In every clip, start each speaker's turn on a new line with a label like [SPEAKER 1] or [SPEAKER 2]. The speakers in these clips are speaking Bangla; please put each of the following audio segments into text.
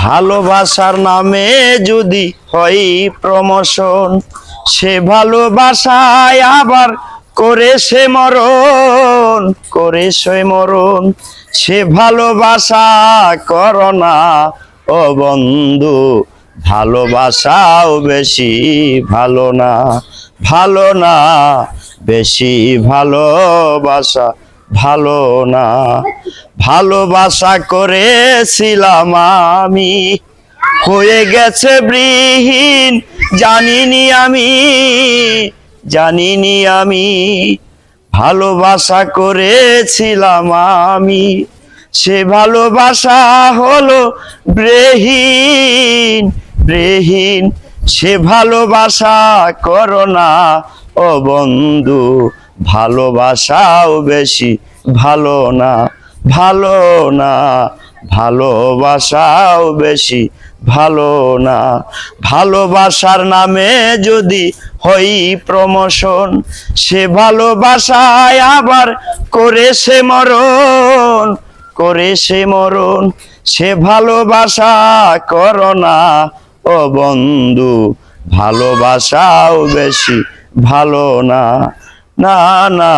[SPEAKER 1] ভালোবাসার নামে যদি হয় প্রমোশন, সে ভালোবাসায় আবার করে সে মরণ, করে সে মরণ। সে ভালোবাসা করোনা ও বন্ধু, ভালোবাসাও বেশি ভালো না ভালো না, বেশি ভালোবাসা ভালো না, ভালোবাসা করেছিলাম আমি। হয়ে গেছে বৃহীন জানিনি আমি জানিনি আমি, ভালোবাসা করেছিলাম আমি। সে ভালোবাসা হলো ব্রেহীন ব্রেহীন। সে ভালোবাসা করো না, ও বন্ধু ভালোবাসাও বেশি ভালো না ভালো না, ভালোবাসাও বেশি ভালো না। ভালোবাসার নামে যদি হই প্রমোশন, সে ভালোবাসায় আবার করে সে মরণ, করে সে মরণ, সে ভালোবাসা করো না। ও বন্ধু, ভালোবাসাও বেশি ভালো না। না না,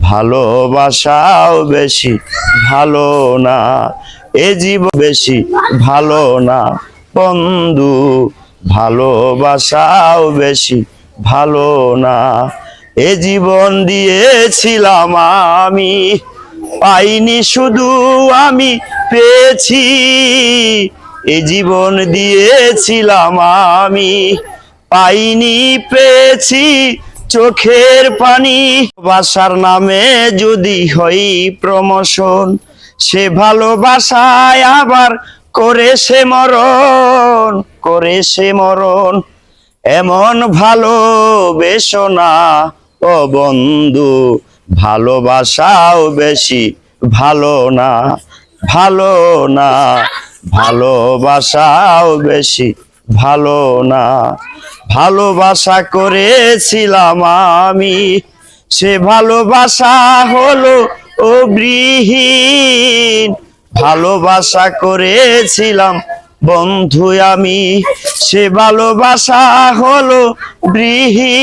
[SPEAKER 1] ভালোবাসাও বেশি, ভালো না, এ জীব বেশি, ভালো না। বন্ধু, ভালোবাসাও বেশি, ভালো না। এ জীবন দিয়েছিলাম আমি, পাইনি শুধু আমি, পেয়েছি। এ জীবন দিয়েছিলাম আমি, পাইনি, পেয়েছি। চোখের পানি বাসার নামে যদি হই প্রমোশন, সে ভালোবাসায় আবার করে সে মরণ, করে সে মরণ। এমন ভালোবেসো না ও বন্ধু, ভালোবাসাও বেশি ভালো না ভালো না, ভালোবাসাও বেশি ভালো না, ভালোবাসা করেছিলাম আমি। সে ভালোবাসা হলো ও গৃহীন ভালোবাসা করেছিলাম বন্ধু আমি। সে ভালোবাসা হলো গৃহীন